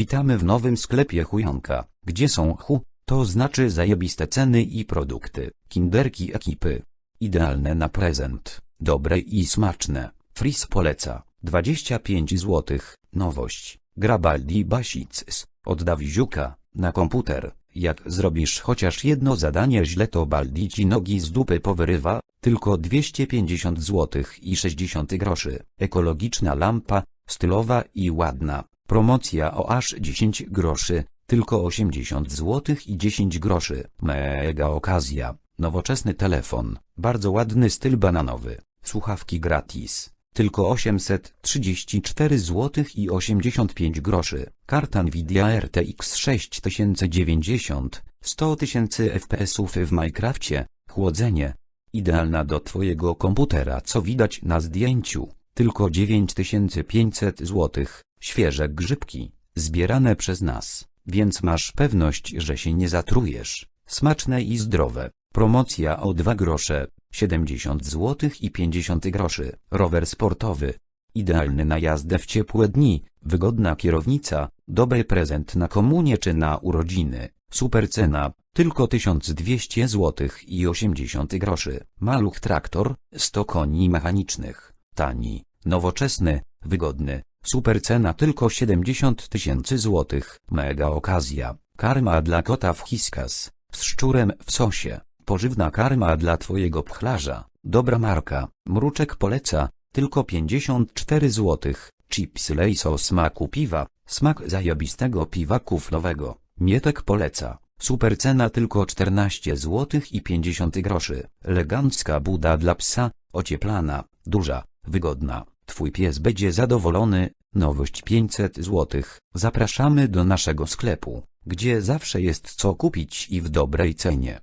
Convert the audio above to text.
Witamy w nowym sklepie Chujonka, gdzie są hu, to znaczy zajebiste ceny i produkty, kinderki ekipy. Idealne na prezent, dobre i smaczne. Fris poleca, 25 zł, nowość. Grabaldi Basics, od Dawiziuka, na komputer. Jak zrobisz chociaż jedno zadanie źle to Baldi ci nogi z dupy powyrywa, tylko 250 zł i 60 groszy. Ekologiczna lampa, stylowa i ładna. Promocja o aż 10 groszy, tylko 80 zł i 10 groszy. Mega okazja. Nowoczesny telefon, bardzo ładny styl bananowy. Słuchawki gratis. Tylko 834 zł i 85 groszy. Karta Nvidia RTX 6090, 100 000 FPS-ów w Minecrafcie, chłodzenie. Idealna do twojego komputera co widać na zdjęciu. Tylko 9500 zł. Świeże grzybki, zbierane przez nas, więc masz pewność, że się nie zatrujesz. Smaczne i zdrowe. Promocja o 2 grosze, 70 zł i 50 groszy. Rower sportowy. Idealny na jazdę w ciepłe dni, wygodna kierownica, dobry prezent na komunie czy na urodziny. Super cena, tylko 1200 zł i 80 groszy. Maluch traktor, 100 koni mechanicznych. Tani, nowoczesny, wygodny. Super cena tylko 70 tysięcy złotych. Mega okazja. Karma dla kota w Hiskas. Z szczurem w sosie. Pożywna karma dla twojego pchlarza. Dobra marka. Mruczek poleca. Tylko 54 złotych. Chips Lay's o smaku piwa. Smak zajebistego piwa kuflowego. Mietek poleca. Super cena tylko 14 złotych i 50 groszy. Elegancka buda dla psa. Ocieplana. Duża. Wygodna. Twój pies będzie zadowolony. Nowość 500 złotych. Zapraszamy do naszego sklepu, gdzie zawsze jest co kupić i w dobrej cenie.